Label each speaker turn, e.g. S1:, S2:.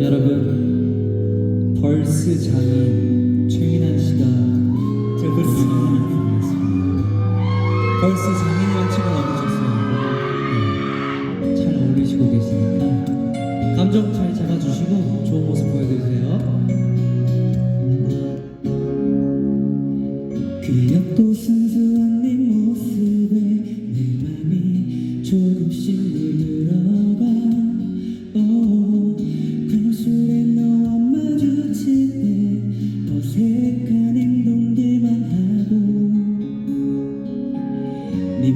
S1: 여러분 벌스 장인 최민환 씨가 저 벌스 장인 벌스 장인이랑 치고 나오셨어요. 잘 어울리시고 계시니까 감정 잘 잡아주시고 좋은 모습 보여드리세요.
S2: 귀엽고 순수한 네 모습에 내 맘이 조금씩 물들어가. Oh. les